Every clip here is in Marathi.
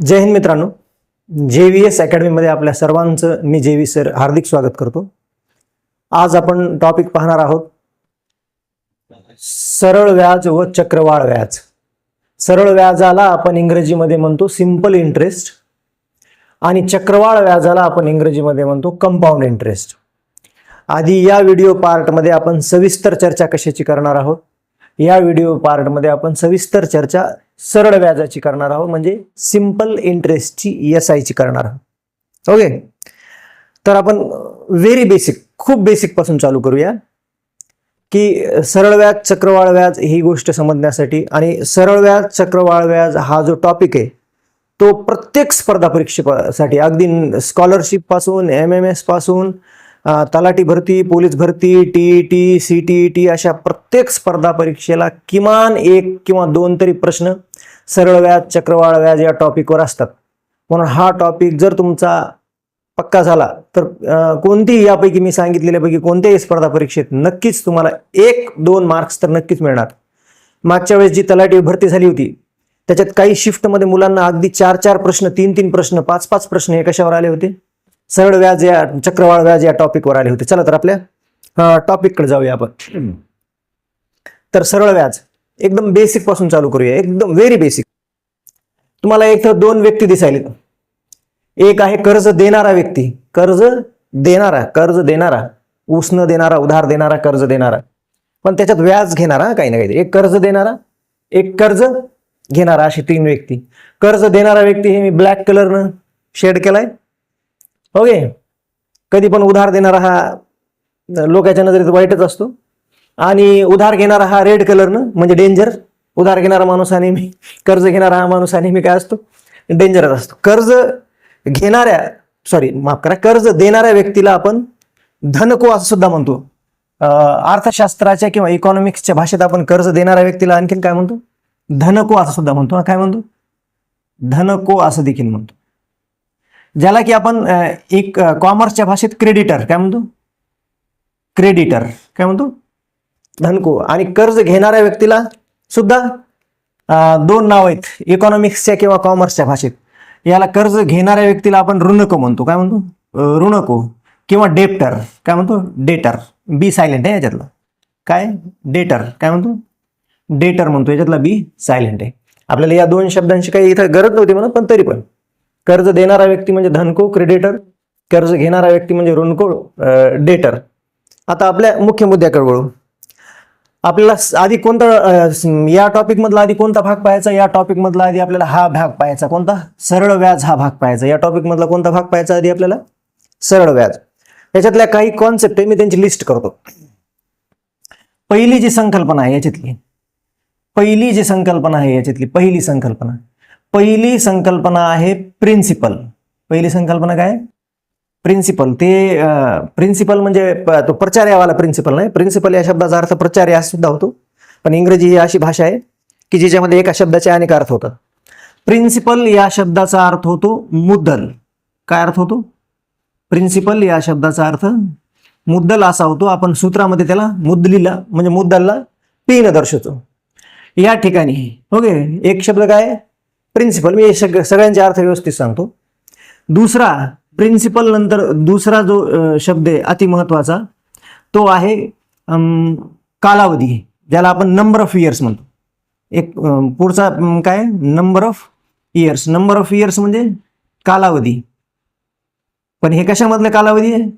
जय हिंद मित्रांनो. जे व्ही एस अकॅडमीमध्ये आपल्या सर्वांचं मी जे व्ही सर हार्दिक स्वागत करतो. आज आपण टॉपिक पाहणार आहोत सरळ व्याज व चक्रवाढ व्याज. सरळ व्याजाला आपण इंग्रजीमध्ये म्हणतो सिंपल इंटरेस्ट आणि चक्रवाढ व्याजाला आपण इंग्रजीमध्ये म्हणतो कंपाऊंड इंटरेस्ट आधी या व्हिडिओ पार्टमध्ये आपण सविस्तर चर्चा कशाची करणार आहोत? या व्हिडिओ पार्टमध्ये आपण सविस्तर चर्चा सरळ व्याजाची करणार आहोत म्हणजे सिंपल इंटरेस्टची एस आयची करणार आहोत. ओके तर आपण व्हेरी बेसिक खूप बेसिकपासून चालू करूया. की सरळ व्याज चक्रवाळ व्याज ही गोष्ट समजण्यासाठी आणि सरळ व्याज चक्रवाळ व्याज हा जो टॉपिक आहे तो प्रत्येक स्पर्धा परीक्षेसाठी अगदी स्कॉलरशिपपासून एम एम एसपासून तलाठी भरती पोलीस भरती T T C T T अशा प्रत्येक स्पर्धा परीक्षेला किमान एक किंवा दोन तरी प्रश्न सरळ व्याज चक्रवाढ व्याज या टॉपिकवर असतात. म्हणून हा टॉपिक जर तुमचा पक्का झाला तर कोणतीही यापैकी मी सांगितलेल्यापैकी कोणत्याही स्पर्धा परीक्षेत नक्कीच तुम्हाला एक दोन मार्क्स तर नक्कीच मिळणार. मागच्या वेळेस जी तलाठी भरती झाली होती त्याच्यात काही शिफ्टमध्ये मुलांना अगदी चार चार प्रश्न तीन तीन प्रश्न पाच पाच प्रश्न हे कशावर आले होते? सरळ व्याज या चक्रवाढ व्याज या टॉपिकवर आले होते. चला तर आपल्या टॉपिककडे जाऊया आपण. तर सरळ व्याज एकदम बेसिकपासून चालू करूया. एकदम व्हेरी बेसिक तुम्हाला एक तर दोन व्यक्ती दिसायला. एक आहे कर्ज देणारा व्यक्ती. कर्ज देणारा कर्ज देणारा. उसनं देणारा उधार देणारा कर्ज देणारा. पण त्याच्यात व्याज घेणारा काही ना काहीतरी. एक कर्ज देणारा एक कर्ज घेणारा अशी तीन व्यक्ती. कर्ज देणारा व्यक्ती हे मी ब्लॅक कलरनं शेड केलाय. ओके कधी पण उधार देणारा हा लोकांच्या नजरेत वाईटच असतो. आणि उधार घेणारा हा रेड कलरनं म्हणजे डेंजर उधार घेणारा माणूस हा नेहमी कर्ज घेणारा हा माणूस हा नेहमी काय असतो? डेंजरच असतो. कर्ज घेणाऱ्या सॉरी माफ करा कर्ज देणाऱ्या व्यक्तीला आपण धनको असं सुद्धा म्हणतो. अर्थशास्त्राच्या किंवा इकॉनॉमिक्सच्या भाषेत आपण कर्ज देणाऱ्या व्यक्तीला आणखीन काय म्हणतो? धनको असं सुद्धा म्हणतो. काय म्हणतो? धनको असं देखील म्हणतो. ज्याला की आपण एक कॉमर्सच्या भाषेत क्रेडिटर काय म्हणतो? क्रेडिटर काय म्हणतो? धनको. आणि कर्ज घेणाऱ्या व्यक्तीला सुद्धा दोन नाव आहेत. इकॉनॉमिक्सच्या किंवा कॉमर्सच्या भाषेत. याला कर्ज घेणाऱ्या व्यक्तीला आपण ऋणको म्हणतो. काय म्हणतो? ऋणको किंवा डेप्टर काय म्हणतो? डेटर बी सायलेंट आहे याच्यातलं. काय? डेटर काय म्हणतो? डेटर म्हणतो. याच्यातला बी सायलेंट आहे. आपल्याला या दोन शब्दांची काही इथं गरज नव्हती म्हणून पण तरी पण. कर्ज देणारा व्यक्ती म्हणजे धनको क्रेडिटर कर्ज घेणारा व्यक्ती म्हणजे ऋणको डेटर आता आपल्या मुख्य मुद्द्याकडे वळू. आपल्याला आधी कोणता या टॉपिक मधला आधी कोणता भाग पाहायचा? या टॉपिक मधला आधी आपल्याला हा भाग पाहायचा. कोणता? सरळ व्याज हा भाग पाहायचा. या टॉपिक मधला कोणता भाग पाहायचा आधी आपल्याला? सरळ व्याज. याच्यातल्या काही कॉन्सेप्ट आहे मी त्यांची लिस्ट करतो. पहिली जी संकल्पना आहे याच्यातली पहिली जी संकल्पना आहे याच्यातली पहिली संकल्पना. पहिली संकल्पना आहे प्रिन्सिपल पहिली संकल्पना काय? प्रिन्सिपल ते प्रिन्सिपल म्हणजे प- तो प्रचार्यावाला प्रिन्सिपल नाही. प्रिन्सिपल या शब्दाचा अर्थ प्रचार्य हा सुद्धा होतो. पण इंग्रजी ही अशी भाषा आहे की जिच्यामध्ये एका शब्दाचे अनेक अर्थ होतात. प्रिन्सिपल या शब्दाचा अर्थ होतो मुद्दल. काय अर्थ होतो? प्रिन्सिपल या शब्दाचा अर्थ मुद्दल असा होतो. आपण सूत्रामध्ये त्याला मुद्दलीला म्हणजे मुद्दलला पीन दर्शवतो. या ठिकाणी ओके एक शब्द काय? प्रिन्सिपल मी सगळ्यांचे अर्थ व्यवस्थित सांगतो. दुसरा प्रिन्सिपल नंतर दुसरा जो शब्द आहे अतिमहत्वाचा तो आहे कालावधी. ज्याला आपण नंबर ऑफ इयर्स म्हणतो. एक पुढचा काय? Number of years number of years म्हणजे कालावधी. पण हे कशामधला कालावधी आहे?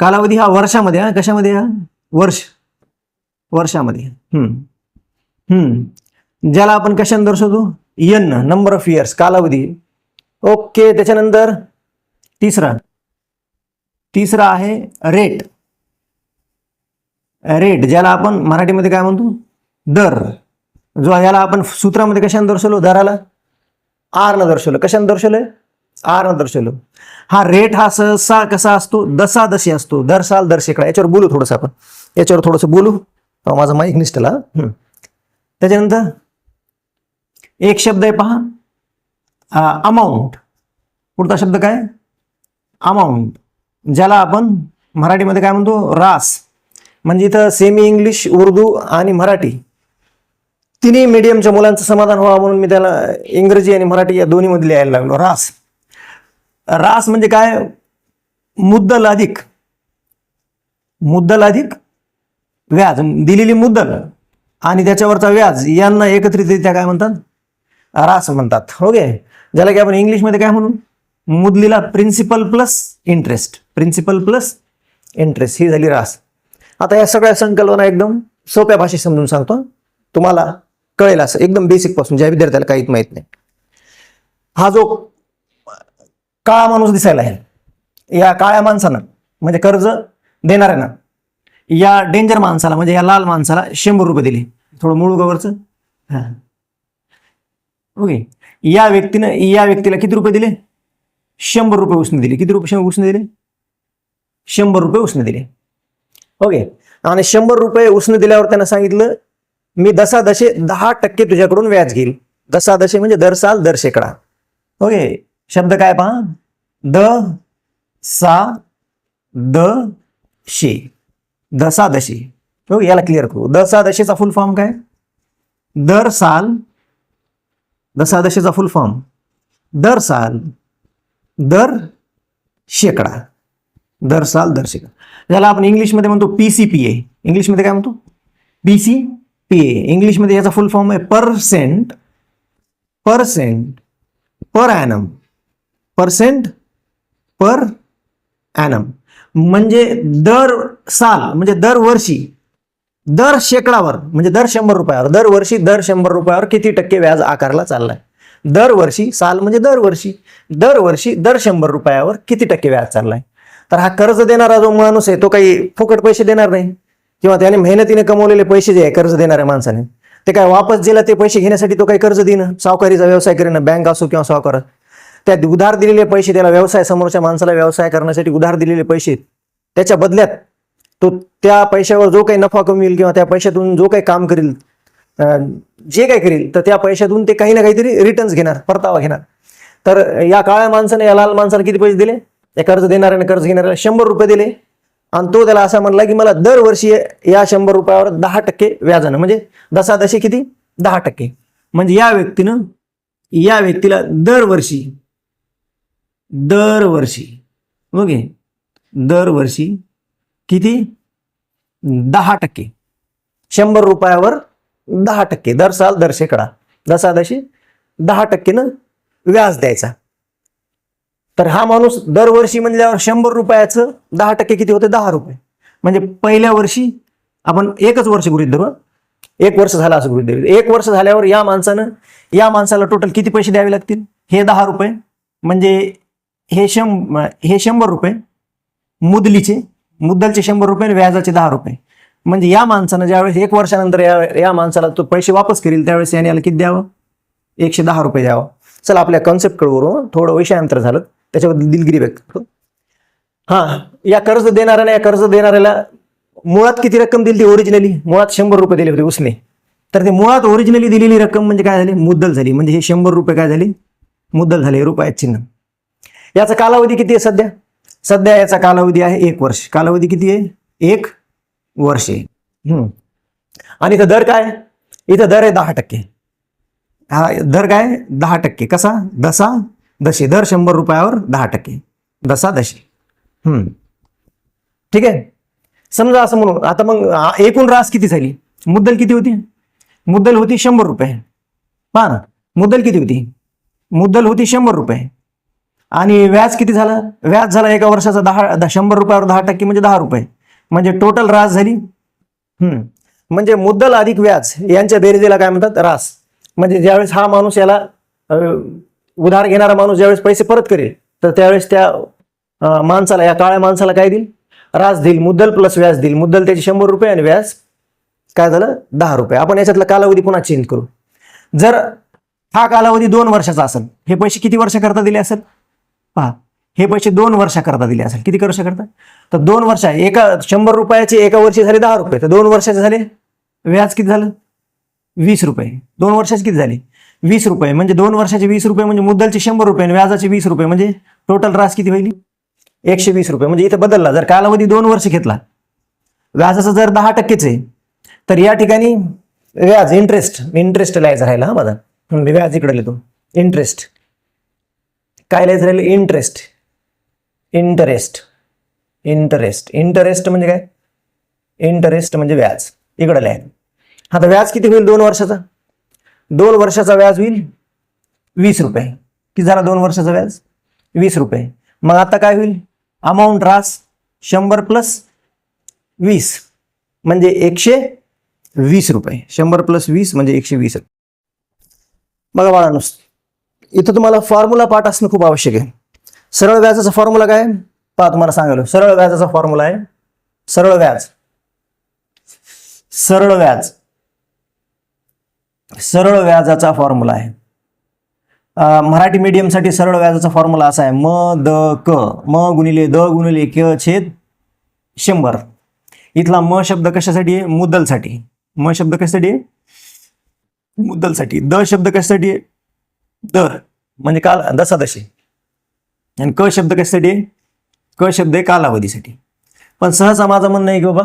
कालावधी हा वर्षामध्ये हा? कशामध्ये हा? वर्ष. वर्षामध्ये. हम्म. हम्म. ज्याला आपण कशाने दर्शवतो? यन नंबर ऑफ इयर्स कालावधी. ओके त्याच्यानंतर तिसरा. तिसरा आहे रेट रेट ज्याला आपण मराठीमध्ये काय म्हणतो? दर. जो याला आपण सूत्रामध्ये कशाने दर्शवलो? दराला? आर न दर्शवलं. कशाने दर्शवलंय आर दर्शवलं. हा रेट हा सहसा कसा असतो? दसा दशी असतो. दर साल दर शेकडा. याच्यावर बोलू थोडंसं आपण. याच्यावर थोडंसं बोलू. माझा माईक निष्ठला हम्म. त्याच्यानंतर एक शब्द आहे पहा. अमाऊंट पुढचा शब्द काय? अमाऊंट ज्याला आपण मराठीमध्ये काय म्हणतो? रास. म्हणजे इथं सेमी इंग्लिश उर्दू आणि मराठी. तिन्ही मीडियमच्या मुलांचं समाधान व्हावं म्हणून मी त्याला इंग्रजी आणि मराठी या दोन्हीमध्ये लिहायला लागलो. रास. रास म्हणजे काय? मुद्दल अधिक. मुद्दल अधिक व्याज. दिलेली मुद्दल आणि त्याच्यावरचा व्याज यांना एकत्रितरित्या काय म्हणतात? रास म्हणतात. हो ओके ज्याला की आपण इंग्लिशमध्ये काय म्हणू? मुदलीला principal plus interest principal plus interest ही झाली रास. आता या सगळ्या संकल्पना एकदम सोप्या भाषेत समजून सांगतो. तुम्हाला कळेल असं. एकदम बेसिकपासून ज्या विद्यार्थ्याला काहीच माहीत नाही. हा जो काळा माणूस दिसायला आहे या काळ्या माणसानं म्हणजे कर्ज देणाऱ्यानं या डेंजर माणसाला म्हणजे या लाल माणसाला शंभर रुपये दिले. थोडं मूळ गवरचं. हां. ओके. या व्यक्तीनं या व्यक्तीला किती रुपये दिले? शंभर रुपये उसने दिले. किती रुपये उसने दिले? शंभर रुपये उसने दिले. ओके आणि शंभर रुपये उसने दिल्यावर त्यांना सांगितलं मी दसा दशे दहा टक्के तुझ्याकडून व्याज घेईल. दसा दशे म्हणजे दर साल दर शेकडा. ओके शब्द काय पहा? द सा द शे. दसा दशे ओके हो, याला क्लिअर करू. दसा दशेचा फुल फॉर्म काय? दर साल दसा दशेचा फुल फॉर्म दर साल दर शेकडा दर साल दर शेकडा. ज्याला आपण इंग्लिशमध्ये म्हणतो पी सी पी ए इंग्लिशमध्ये काय म्हणतो? पी सी पी ए इंग्लिशमध्ये याचा फुल फॉर्म आहे percent percent per annum percent per annum म्हणजे दर साल म्हणजे दरवर्षी दर शेकडावर म्हणजे दर शंभर रुपयावर दरवर्षी दर शंभर रुपयावर किती टक्के व्याज आकारला चाललाय? दरवर्षी साल म्हणजे दरवर्षी दरवर्षी दर शंभर रुपयावर किती टक्के व्याज चाललाय? तर हा कर्ज देणारा जो माणूस आहे तो काही फुकट पैसे देणार नाही. किंवा त्याने मेहनतीने कमवलेले पैसे जे आहे कर्ज देणाऱ्या माणसाने ते काय वापस दिलं ते पैसे घेण्यासाठी तो काही कर्ज देणं सावकारीचा व्यवसाय करणं बँक असो किंवा सावकार त्या उधार दिलेले पैसे त्याला व्यवसाय समोरच्या माणसाला व्यवसाय करण्यासाठी उधार दिलेले पैसे त्याच्या बदल्यात तो त्या पैशावर जो काही नफा कमवेल किंवा त्या पैशातून जो काही काम करेल जे काही करील तर त्या पैशातून ते काही ना काहीतरी रिटर्न्स घेणार परतावा घेणार. तर या काळ्या माणसाने या लाल माणसाने किती पैसे दिले? या कर्ज देणाऱ्याने कर्ज घेणाऱ्याला शंभर रुपये दिले. आणि तो त्याला असा म्हणला की मला दरवर्षी या शंभर रुपयावर दहा टक्के व्याजानं म्हणजे दसा दशे किती? दहा टक्के. म्हणजे या व्यक्तीनं या व्यक्तीला दरवर्षी दरवर्षी ओके दरवर्षी किती? दहा टक्के. शंभर रुपयावर दहा टक्के. दर साल दर शेकडा. दसा दशी दहा टक्केनं व्याज द्यायचा. तर हा माणूस दरवर्षी म्हणल्यावर शंभर रुपयाचं दहा टक्के किती होते? दहा रुपये. म्हणजे पहिल्या वर्षी आपण एकच वर्ष गृहित धरू एक वर्ष झालं असं गृहित धरू. एक वर्ष झाल्यावर या माणसानं या माणसाला टोटल किती पैसे द्यावे लागतील? हे दहा रुपये. म्हणजे हे शं हे शंभर रुपये. मुदलीचे मुद्दलचे शंभर रुपये आणि व्याजाचे दहा रुपये. म्हणजे या माणसानं ज्यावेळेस एक वर्षानंतर या या माणसाला तो पैसे वापस करील त्यावेळेस याने याला किती द्यावं? एकशे दहा रुपये द्यावं. चला आपल्या कॉन्सेप्ट वरून थोडं विषयांतर झालं. त्याच्याबद्दल दिलगिरी व्यक्त करतो हां या कर्ज देणाऱ्याला या कर्ज देणाऱ्याला मुळात किती रक्कम दिली ती ओरिजिनली मुळात शंभर रुपये दिले होते उसने. तर ते मुळात ओरिजिनली दिलेली रक्कम म्हणजे काय झाली? मुद्दल झाली. म्हणजे हे शंभर रुपये काय झाली? मुद्दल झाले रुपयात चिन्ह. याचा कालावधी किती आहे सध्या? सध्या याचा कालावधी आहे एक वर्ष. कालावधी किती आहे? एक वर्षे. आणि इथं दर काय? इथं दर आहे दहा टक्के. हा दर काय? दहा टक्के. कसा? दसा दशे. दर शंभर रुपयावर दहा टक्के. दसा दशे. हम्म. ठीक आहे? समजा असं म्हणून आता मग एकूण रास किती झाली? मुद्दल किती होती? मुद्दल होती शंभर रुपये. पहा ना. मुद्दल किती होती? मुद्दल होती शंभर रुपये. आणि व्याज किती झालं? व्याज झाला एका वर्षाचा दहा दहा- शंभर रुपयावर दहा टक्के म्हणजे दहा रुपये. म्हणजे टोटल रास झाली? म्हणजे मुद्दल अधिक व्याज यांच्या बेरजेला काय म्हणतात? रास म्हणजे ज्यावेळेस हा माणूस याला उधार घेणारा माणूस ज्यावेळेस पैसे परत करेल तर त्यावेळेस त्या माणसाला या काळ्या माणसाला काय देईल? रास देईल. मुद्दल प्लस व्याज देईल. मुद्दल त्याचे शंभर रुपये आणि व्याज काय झालं? दहा रुपये. आपण याच्यातला कालावधी पुन्हा चेंज करू. जर हा कालावधी दोन वर्षाचा असेल हे पैसे किती वर्षाकरता दिले असेल? पहा. हे पैसे दोन वर्षाकरता दिले असेल. किती वर्षाकरता? तर दोन वर्ष एका शंभर रुपयाचे एका वर्षी झाले दहा रुपये. तर दोन वर्षाचे झाले. व्याज किती झालं? वीस रुपये. दोन वर्षाचे किती झाले? वीस रुपये. म्हणजे दोन वर्षाचे वीस रुपये म्हणजे मुद्दलचे शंभर रुपये आणि व्याजाचे वीस रुपये. म्हणजे टोटल रास किती होईल एकशे वीस रुपये. म्हणजे इथं बदलला. जर कालावधी दोन वर्ष घेतला व्याजाचा जर दहा टक्केच आहे तर या ठिकाणी व्याज इंटरेस्ट इंटरेस्ट लिहायचं राहिला हा माझा व्याज इकडे लिहितो. इंटरेस्ट काय लिहायचं राहिलं? Interest interest. इंटरेस्ट. इंटरेस्ट म्हणजे काय? इंटरेस्ट म्हणजे व्याज. इकडे लिहा. आता व्याज किती होईल दोन वर्षाचा? दोन वर्षाचा व्याज होईल वीस रुपये. किती झाला दोन वर्षाचा व्याज? वीस रुपये. मग आता काय होईल? अमाऊंट रास शंभर प्लस वीस. म्हणजे एकशे वीस रुपये. शंभर प्लस वीस म्हणजे एकशे वीस. बघा बाळानुस इथं तुम्हाला फॉर्म्युला पाठ असणं खूप आवश्यक आहे. सरळ व्याजाचा फॉर्म्युला काय? पहा तुम्हाला सांगायलो सरळ व्याजाचा फॉर्म्युला आहे. सरळ व्याज. सरळ व्याज. सरळ व्याजाचा फॉर्म्युला आहे. मराठी मीडियमसाठी सरळ व्याजाचा फॉर्म्युला असा आहे. म द क. म गुणिले द गुणिले क छेद शंभर. इथला म शब्द कशासाठी आहे? मुद्दलसाठी. म शब्द कशासाठी आहे? मुद्दलसाठी. द शब्द कशासाठी आहे? दर. म्हणजे काल दशादशी. आणि क शब्द कशासाठी? आहे क शब्द आहे कालावधीसाठी. पण सहसा माझं म्हणणं आहे की बाबा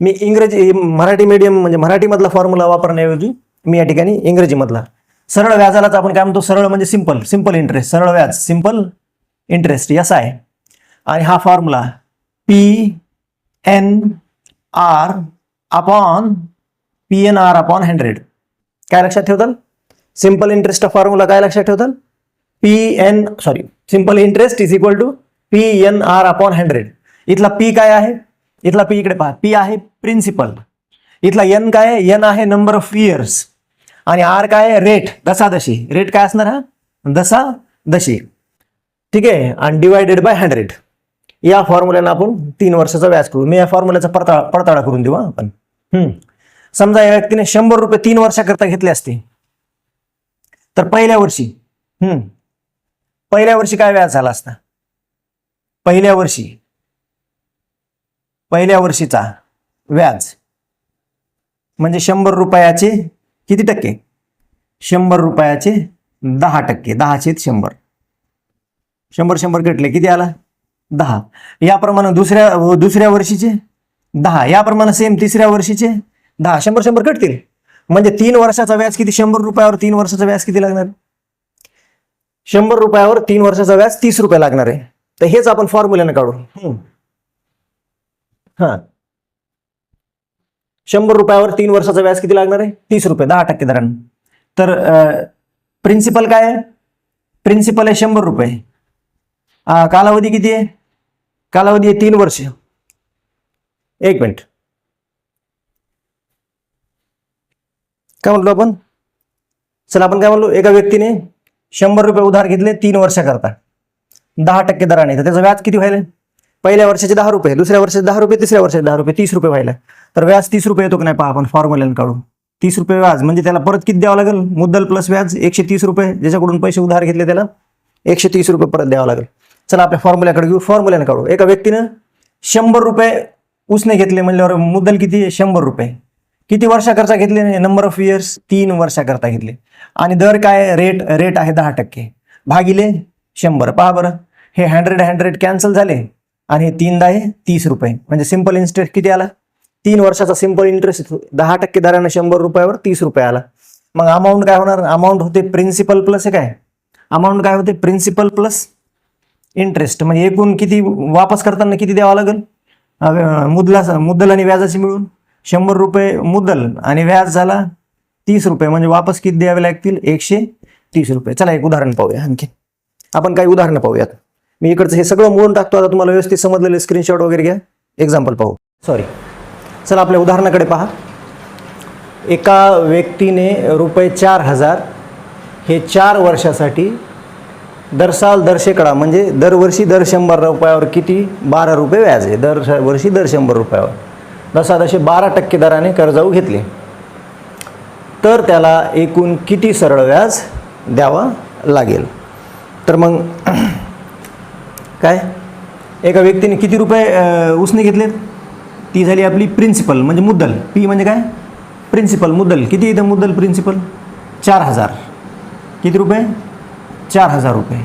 मी इंग्रजी मराठी मीडियम म्हणजे मराठीमधला फॉर्म्युला वापरण्याऐवजी मी या ठिकाणी इंग्रजीमधला. सरळ व्याजालाच आपण काय म्हणतो? सरळ म्हणजे सिंपल सिंपल इंटरेस्ट सरळ व्याज सिंपल इंटरेस्ट याचा आहे. आणि हा formula P N R upon P N R upon hundred काय लक्षात ठेवताल? सिंपल इंटरेस्ट फॉर्म्युला काय लक्षात ठेवताल? P N sorry simple interest is equal to P N R upon hundred इथला पी काय आहे? इथला पी इकडे पहा. पी आहे प्रिन्सिपल इथला एन काय आहे? एन आहे नंबर ऑफ इयर्स आणि आर काय आहे? रेट दशादशी रेट काय असणार हा? दसा दशी. ठीक आहे? आणि डिवायडेड बाय हंड्रेड या फॉर्म्युल्यानं आपण तीन वर्षाचा व्याज करू. मी या फॉर्म्युल्याचा पडताळा पडताळा करून देऊ आपण. हम्म. समजा या व्यक्तीने शंभर रुपये तीन वर्षाकरता घेतले असते. तर पहिल्या वर्षी हम्म पहिल्या वर्षी काय व्याज झाला असता? पहिल्या वर्षी. पहिल्या वर्षीचा व्याज म्हणजे शंभर रुपयाचे किती टक्के? शंभर रुपयाचे दहा टक्के. दहाचे शंभर. शंभर शंभर कटले किती आला? दहा. याप्रमाणे दुसऱ्या दुसऱ्या वर्षीचे दहा. याप्रमाणे सेम तिसऱ्या वर्षीचे दहा. शंभर शंभर कटतील. म्हणजे तीन वर्षाचा व्याज किती? शंभर रुपयावर तीन वर्षाचा व्याज किती लागणार? शंभर रुपयावर तीन वर्षाचा व्याज तीस रुपये लागणार आहे. तर हेच आपण फॉर्म्युल्याने काढू. हा. शंभर रुपयावर तीन वर्षाचा व्याज किती लागणार आहे? तीस रुपये दहा टक्के दरान. तर प्रिन्सिपल काय आहे? प्रिन्सिपल आहे शंभर रुपये. कालावधी किती आहे? कालावधी आहे तीन वर्ष. एक मिनिट. काय म्हणलो आपण? चला आपण काय म्हणलो? एका व्यक्तीने शंभर रुपये उधार घेतले तीन वर्षाकरता. दहा टक्के दराने. तर त्याचं व्याज किती व्हायला पहिल्या वर्षाचे दहा रुपये दुसऱ्या वर्षाचे दहा रुपये तिसऱ्या वर्षाचे दहा रुपये तीस रुपये व्हायला तर व्याज तीस रुपये येतो की नाही पहा आपण फॉर्म्युल्यानं काढून. तीस रुपये व्याज म्हणजे त्याला परत किती द्यावं लागेल? मुद्दल प्लस व्याज एकशे तीस रुपये ज्याच्याकडून पैसे उधार घेतले त्याला एकशे तीस रुपये परत द्यावं लागेल. चला आपल्या फॉर्म्युल्याकडे घेऊ. फॉर्म्युल्यानं काढू. एका व्यक्तीनं शंभर रुपये उसने घेतले म्हणल्यावर मुद्दल किती आहे? शंभर रुपये. किती वर्षाकरता घेतले? नंबर ऑफ इयर्स तीन वर्षाकरता घेतले. आणि दर काय? रेट रेट आहे दहा टक्के. भागिले शंभर. पहा बरं. हे हंड्रेड हंड्रेड कॅन्सल झाले आणि हे तीन दहा आहे तीस रुपये. म्हणजे सिंपल इंटरेस्ट किती आला? तीन वर्षाचा सिंपल इंटरेस्ट दहा टक्के दराने शंभर रुपयावर तीस रुपये आला. मग अमाऊंट काय होणार? अमाऊंट होते प्रिन्सिपल प्लस हे काय? अमाऊंट काय होते? प्रिन्सिपल प्लस इंटरेस्ट म्हणजे एकूण किती वापस करताना किती द्यावं लागेल? अं, मुद्दला मुद्दल आणि व्याजाची मिळून शंभर रुपये मुद्दल आणि व्याज झाला तीस रुपये म्हणजे वापस किती द्यावे लागतील? एकशे तीस रुपये. चला एक उदाहरण पाहूया आणखी. आपण काही उदाहरणं पाहूयात. मी इकडचं हे सगळं मोडून टाकतो. आता तुम्हाला व्यवस्थित समजलेले स्क्रीनशॉट वगैरे घ्या. एक्झाम्पल पाहू. सॉरी चला आपल्या उदाहरणाकडे पहा. एका व्यक्तीने रुपये चार हजार हे चार वर्षासाठी दर साल दर शेकडा म्हणजे दरवर्षी दर शंभर रुपयावर किती? बारा रुपये व्याज आहे. दर वर्षी दर शंभर रुपयावर. दसा दशे बारा टक्के दराने कर्जाऊ घेतले. तर त्याला एकूण किती सरळ व्याज द्यावा लागेल? तर मग काय? एका व्यक्तीने किती रुपये उसने घेतलेत? ती झाली आपली प्रिन्सिपल म्हणजे मुद्दल. पी म्हणजे काय? प्रिन्सिपल मुद्दल. किती इथं मुद्दल प्रिन्सिपल चार हजार. किती रुपये? चार हजार रुपये.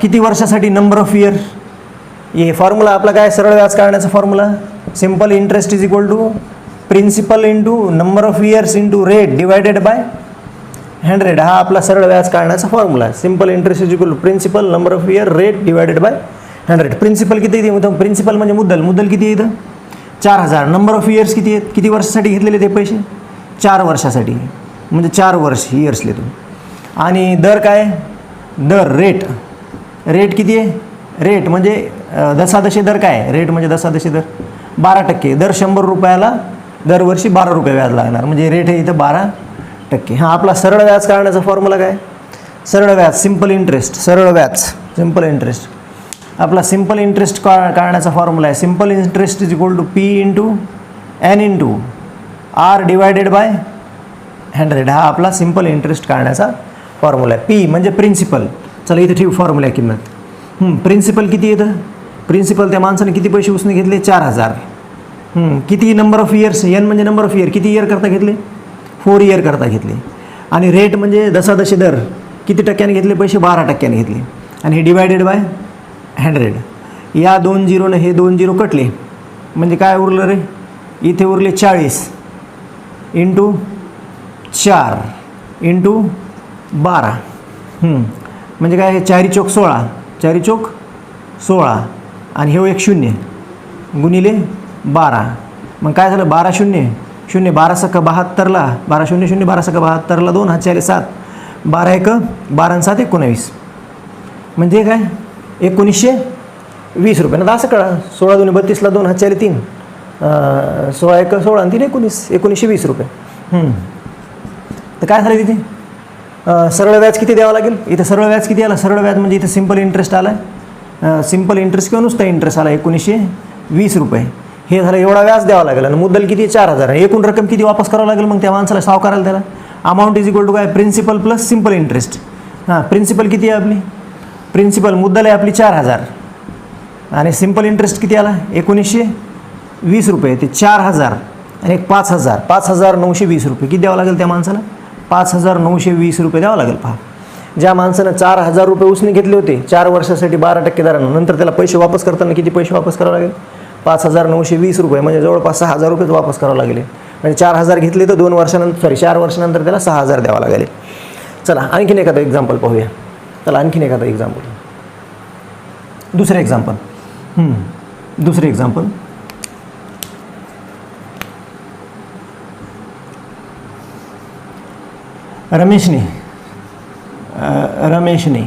किती वर्षासाठी नंबर ऑफ इयर हे फॉर्म्युला आपला काय? सरळ व्याज काढण्याचा formula simple interest is equal to principal into number of years into rate divided by hundred हा आपला सरळ व्याज काढण्याचा फॉर्म्युला आहे. Simple interest is equal principal number of year rate divided by hundred principal किती येते प्रिन्सिपल म्हणजे मुद्दल. मुद्दल किती येतं चार हजार. नंबर ऑफ इयर्स किती आहेत? किती वर्षासाठी घेतलेले ते पैसे? चार वर्षासाठी. म्हणजे चार वर्ष इयर्स लिहितो आणि दर काय? दर रेट रेट किती आहे? रेट म्हणजे दसादशे दर काय आहे? रेट म्हणजे दसादशे दर. बारा टक्के. दर शंभर रुपयाला दरवर्षी बारा रुपये व्याज लागणार. म्हणजे रेट आहे इथं बारा टक्के. हा आपला सरळ व्याज काढण्याचा फॉर्म्युला काय? सरळ व्याज सिंपल इंटरेस्ट सरळ व्याज सिंपल इंटरेस्ट आपला सिंपल इंटरेस्ट का काढण्याचा फॉर्म्युला आहे. Simple interest is equal to P into N into R divided by hundred हा आपला सिंपल इंटरेस्ट काढण्याचा फॉर्म्युला आहे. पी म्हणजे प्रिन्सिपल चला इथे ठेवू फॉर्म्युला किंमत. प्रिन्सिपल किती येतं? प्रिन्सिपल त्या माणसाने किती पैसे उसने घेतले? चार हजार. किती नंबर ऑफ इयर्स एन म्हणजे नंबर ऑफ इयर किती इयर करता घेतले? फोर इयर करता घेतले. आणि रेट म्हणजे दसादशे दर किती टक्क्याने घेतले? पैसे बारा टक्क्याने घेतले. आणि हे डिवायडेड बाय हंड्रेड या दोन झिरोनं हे दोन झिरो कटले. म्हणजे काय उरलं रे? इथे उरले चाळीस इंटू चार इंटू बारा. म्हणजे काय? हे चारी चौक सोळा. चारी चौक सोळा. आणि हे एक शून्य. गुणिले बारा. मग काय झालं? बारा शून्य. शून्य बारा सख बहात्तरला. बारा शून्य शून्य बारा सख बहात्तरला दोन हजार चार सात. बारा एक बारा आणि सात एकोणावीस. म्हणजे काय? एकोणीसशे वीस रुपये. ना असं कळा सोळा दोन्ही बत्तीसला दोन हा चार तीन. सोळा एक सोळा आणि तीन एकोणीस. एकोणीसशे वीस रुपये. तर काय झालं तिथे? सरळ व्याज किती द्यावं लागेल? इथं सरळ व्याज किती आला? सरळ व्याज म्हणजे इथं सिंपल इंटरेस्ट आला आहे सिंपल इंटरेस्ट किंवा नुसता इंटरेस्ट आला एकोणीसशे वीस रुपये. हे झालं एवढा व्याज द्यावा लागेल आणि मुद्दल किती चार हजार. एकूण रक्कम किती वापस करावं लागेल मग त्या माणसाला सावकाराला त्याला? अमाऊंट इज इक्वल टू काय? प्रिन्सिपल प्लस सिंपल इंटरेस्ट हां प्रिन्सिपल किती आहे आपली? प्रिन्सिपल मुद्दल आहे आपली चार हजार. आणि सिंपल इंटरेस्ट किती आला? एकोणीसशे वीस रुपये. ते चार हजार आणि एक पाच हजार. पाच हजार नऊशे वीस रुपये. किती द्यावं लागेल त्या माणसाला? पाच हजार नऊशे वीस रुपये द्यावं लागेल. पहा. ज्या माणसानं चार हजार रुपये उसने घेतले होते चार वर्षासाठी बारा टक्के दरानं नंतर त्याला पैसे वापस करताना किती पैसे वापस करावे लागेल? पाच हजार नऊशे वीस रुपये म्हणजे जवळपास सहा हजार रुपयेच वापस करावं लागले. म्हणजे चार हजार घेतले तर दोन वर्षानंतर सॉरी चार वर्षानंतर त्याला सहा हजार द्यावा लागेल. चला आणखीन एखादं एक्झाम्पल पाहूया. चला आणखीन एखादं एक्झाम्पल दुसरं एक्झाम्पल दुसरं एक्झाम्पल रमेशने रमेशने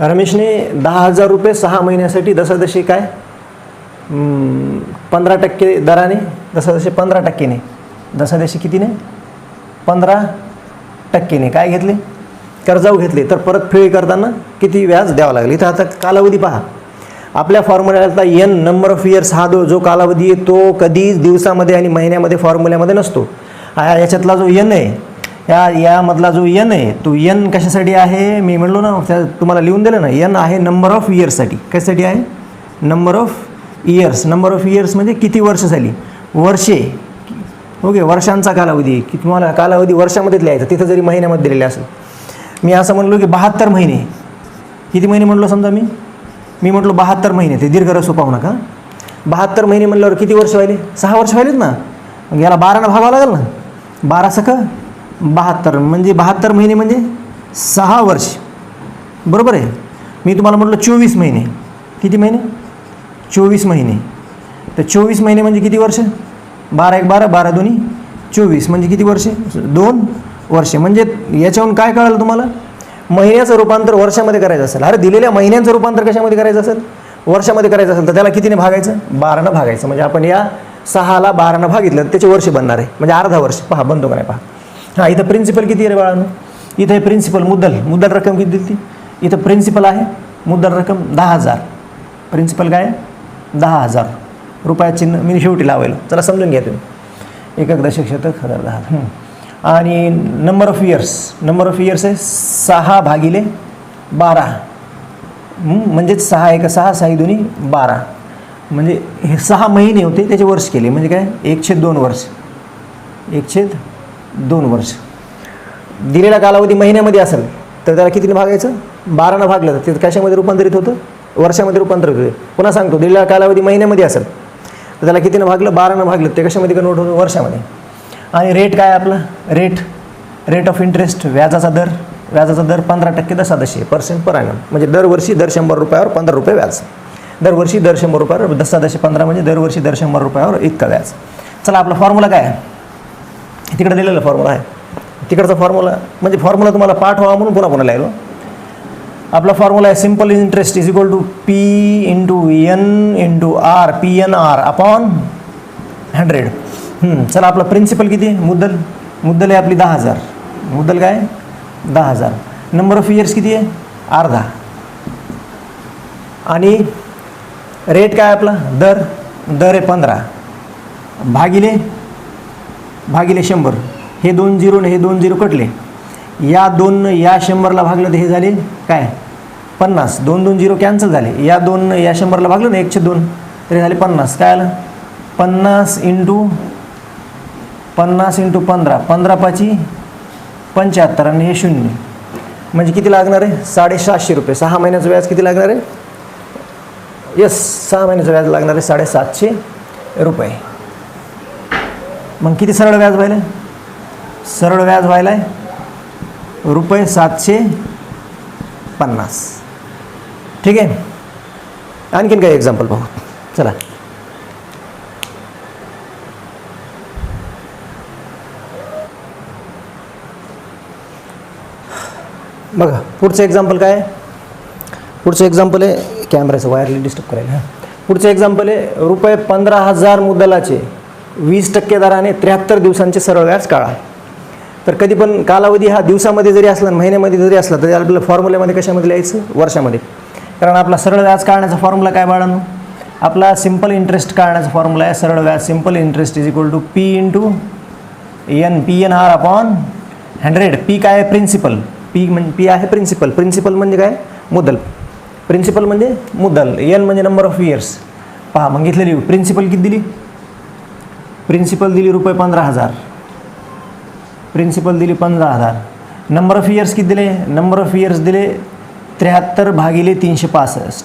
रमेशने दहा हजार रुपये सहा महिन्यासाठी दशादशी काय? पंधरा टक्के दराने दशादशी पंधरा टक्केने. दशादशी कितीने? पंधरा टक्केने. काय घेतले? कर्जाऊ घेतले. तर परतफेडी करताना किती व्याज द्यावं लागेल? इथं आता कालावधी पहा. आपल्या फॉर्म्युल्याचा एन नंबर ऑफ इयर्स हा जो जो कालावधी आहे तो कधीच दिवसामध्ये आणि महिन्यामध्ये फॉर्म्युल्यामध्ये नसतो. याच्यातला जो एन आहे ह्या यामधला जो यन आहे तो यन कशासाठी आहे? मी म्हणलो ना त्या तुम्हाला लिहून दिलं ना यन आहे नंबर ऑफ इयर्ससाठी कशासाठी आहे? Number of years number of years म्हणजे किती वर्ष झाली? वर्षे. ओके वर्षांचा कालावधी. आहे की तुम्हाला कालावधी वर्षामध्येच लिहायचा तिथं जरी महिन्यामध्ये दिलेले असेल. मी असं म्हणलो की बहात्तर महिने. किती महिने म्हणलो समजा मी? मी म्हटलो बहात्तर महिने. ते दीर्घ रसो पाहू नका बहात्तर महिने म्हणल्यावर किती वर्ष व्हायले? सहा वर्ष व्हायलेत ना? मग याला बारानं भागावं लागेल ना? बारा सखं? बहात्तर म्हणजे बहात्तर महिने म्हणजे सहा वर्ष. बरोबर आहे? मी तुम्हाला म्हटलं चोवीस महिने. किती महिने? चोवीस महिने. तर चोवीस महिने म्हणजे किती वर्ष? बारा एक बारा बारा दोन्ही. चोवीस म्हणजे किती वर्षे? दोन वर्षे. म्हणजे याच्याहून काय कळालं तुम्हाला? महिन्याचं रूपांतर वर्षामध्ये करायचं असेल. अरे दिलेल्या महिन्यांचं रूपांतर कशामध्ये करायचं असेल? वर्षामध्ये करायचं असेल. तर त्याला कितीने भागायचं? बारानं भागायचं. म्हणजे आपण या सहाला बारानं भागितलं त्याचे वर्ष बनणार आहे. म्हणजे अर्धा वर्ष. पहा बनतो का नाही? पहा. हां इथं प्रिन्सिपल किती आहे रे बाळानं? इथं हे प्रिन्सिपल मुद्दल मुद्दल रक्कम किती दिली ती इथं प्रिन्सिपल आहे मुद्दल रक्कम दहा हजार. प्रिन्सिपल काय? दहा हजार. रुपयात चिन्ह मी शेवटी लावायला चला समजून घ्या तुम्ही. एक दशक शतक हजार दहा. आणि number of years number of years आहे सहा भागिले बारा. म्हणजेच सहा एक सहा सहा दोन्ही बारा. म्हणजे हे सहा महिने होते त्याचे वर्ष केले. म्हणजे काय? एक छेद दोन वर्ष. एक छेद दोन वर्ष. दिलेला कालावधी महिन्यामध्ये असेल तर त्याला कितीने भागायचं? बारानं भागलं तर ते कशामध्ये रूपांतरित होतं? वर्षामध्ये रूपांतरित होते. पुन्हा सांगतो दिलेला कालावधी महिन्यामध्ये असेल तर त्याला कितीनं भागलं? बारानं भागलं. ते कशामध्ये कन्वर्ट होतं? वर्षामध्ये. आणि रेट काय आपला? रेट रेट ऑफ इंटरेस्ट व्याजाचा दर व्याजाचा दर पंधरा टक्के दशादशे पर्सेंट पर ॲनम म्हणजे दरवर्षी दर शंभर रुपयावर पंधरा रुपये व्याज. दरवर्षी दर शंभर रुपयावर दशादशे पंधरा म्हणजे दरवर्षी दर शंभर रुपयावर इतका व्याज. चला आपला फॉर्म्युला काय आहे? तिकडे दिलेला फॉर्म्युला आहे. तिकडचा फॉर्म्युला म्हणजे फॉर्म्युला तुम्हाला पाठ व्हावा म्हणून पुन्हा पुन्हा लिहिलो आपला फॉर्म्युला आहे simple interest is equal to P into N into R P N R upon hundred चला आपला प्रिन्सिपल किती? आहे? मुद्दल मुद्दल आहे आपली दहा हजार. मुद्दल काय? दहा हजार. नंबर ऑफ इयर्स किती आहे? अर्धा. आणि रेट काय आपला? दर? दर आहे पंधरा. भागिले भागिले शंभर. हे दोन झिरो हे दोन झिरो कटले. या दोन या शंभरला भागलं तर हे झाले काय? पन्नास. दोन दोन झिरो कॅन्सल झाले. या दोन या शंभरला भागलं ना एकशे दोन. तरी झाले पन्नास. काय आलं? पन्नास इंटू पन्नास इंटू पंधरा. पंधरा पाची पंच्याहत्तर आणि हे शून्य. म्हणजे किती लागणार आहे? साडेसातशे रुपये. सहा महिन्याचं व्याज किती लागणार आहे? यस सहा महिन्याचं व्याज लागणार आहे साडेसातशे रुपये. मग किती सरळ व्याज व्हायला सरळ व्याज व्हायला आहे रुपये सातशे पन्नास. ठीक आहे? आणखीन काही एक्झाम्पल पाहू. चला. बघा पुढचं एक्झाम्पल काय? आहे पुढचं एक्झाम्पल आहे कॅमेऱ्याचं वायरली डिस्टर्ब करायला हां. पुढचं एक्झाम्पल आहे रुपये पंधरा हजार मुद्दलाचे वीस टक्के दराने त्र्याहत्तर दिवसांचे सरळ व्याज काढा. तर कधी पण कालावधी हा दिवसामध्ये जरी असला महिन्यामध्ये जरी असला तरी आपल्याला फॉर्म्युल्यामध्ये कशामध्ये लिहायचं? वर्षामध्ये. कारण आपला सरळ व्याज काढण्याचा फॉर्म्युला काय बाळांनो? आपला सिंपल इंटरेस्ट काढण्याचा फॉर्म्युला आहे. सरळ व्याज simple interest is equal to P into N P N R upon hundred P काय आहे? प्रिन्सिपल पी म्हणजे पी आहे प्रिन्सिपल प्रिन्सिपल म्हणजे काय? मुद्दल प्रिन्सिपल म्हणजे मुद्दल एन म्हणजे नंबर ऑफ इयर्स पहा मग घेतलेली. प्रिन्सिपल किती दिली? प्रिन्सिपल दिली रुपये पंधरा हजार. प्रिन्सिपल दिली पंधरा हजार. नंबर ऑफ इयर्स किती दिले? नंबर ऑफ इयर्स दिले त्र्याहत्तर भागिले तीनशे पासष्ट.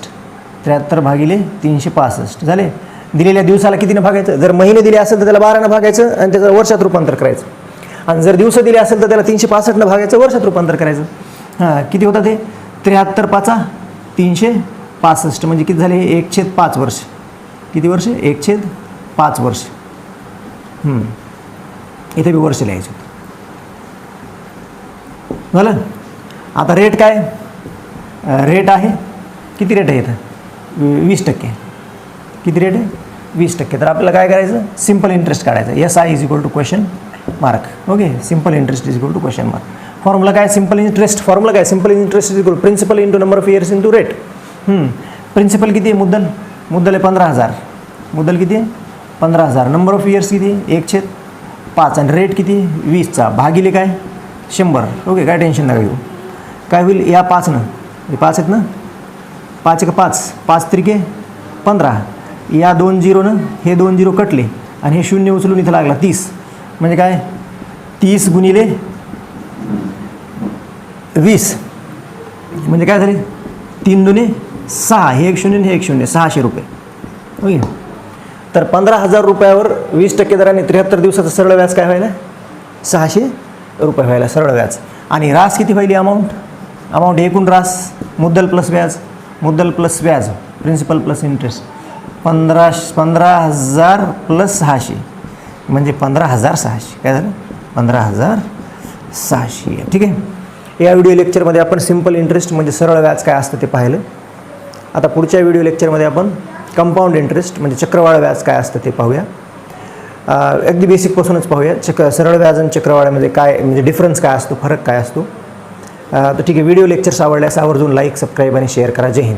त्र्याहत्तर भागिले तीनशे पासष्ट. झाले? दिलेल्या दिवसाला कितीनं भागायचं? जर महिने दिले असेल तर त्याला बारानं भागायचं आणि त्याचं वर्षात रूपांतर करायचं. आणि जर दिवस दिले असेल तर त्याला तीनशे पासष्टनं भागायचं वर्षात रूपांतर करायचं. हां किती होतं ते? त्र्याहत्तर पाचा तीनशे पासष्ट. म्हणजे किती झाले? एक छेद पाच वर्ष. किती वर्ष? एक छेद पाच वर्ष. इथे बी वर्ष लिहायचं होतं झालं आता रेट काय रेट आहे किती रेट आहे इथं वी- वीस टक्के किती रेट आहे वीस टक्के तर आपल्याला काय करायचं सिंपल इंटरेस्ट काढायचं S I is equal to question mark okay simple interest is equal to question mark formula काय सिंपल इंटरेस्ट फॉर्म्युला काय simple interest is equal principal into number of years into rate principal किती आहे मुद्दल मुद्दल आहे पंधरा हजार मुद्दल किती आहे पंधरा हजार. नंबर ऑफ इयर्स किती? एक छेद पाच. आणि रेट किती? वीसचा. भागिले काय? शंभर. ओके काय टेन्शन नका घेऊ. काय होईल? या पाचनं हे पाच आहेत ना? पाच एक पाच. पाच त्रिके पंधरा. या दोन झिरोनं हे दोन झिरो कटले. आणि हे शून्य उचलून इथं लागला. तीस. म्हणजे काय? तीस गुणिले वीस. म्हणजे काय झाले? तीन दुने सहा. हे एक शून्य हे एक शून्य. सहाशे रुपये. ओके तर पंधरा हजार रुपयावर वीस टक्के दराने त्र्याहत्तर दिवसाचं सरळ व्याज काय व्हायला? सहाशे रुपये व्हायला सरळ व्याज. आणि रास किती व्हायली अमाऊंट अमाऊंट एकूण रास मुद्दल प्लस व्याज मुद्दल प्लस व्याज प्रिन्सिपल प्लस इंटरेस्ट पंधरा पंधरा हजार प्लस सहाशे. म्हणजे पंधरा हजार सहाशे. काय झालं? पंधरा हजार सहाशे. ठीक आहे? या व्हिडिओ लेक्चरमध्ये आपण सिंपल इंटरेस्ट म्हणजे सरळ व्याज काय असतं ते पाहिलं. आता पुढच्या व्हिडिओ लेक्चरमध्ये आपण कंपाऊंड इंटरेस्ट म्हणजे चक्रवाढ व्याज काय असतं ते पाहूया. अगदी बेसिकपासूनच पाहूया. चक्र सरळ व्याज आणि चक्रवाळ्यामध्ये काय म्हणजे डिफरन्स काय असतो फरक काय असतो? तर ठीक आहे व्हिडिओ लेक्चर्स आवडल्यास आवर्जून लाईक सबस्क्राईब आणि शेअर करा. जय हिंद.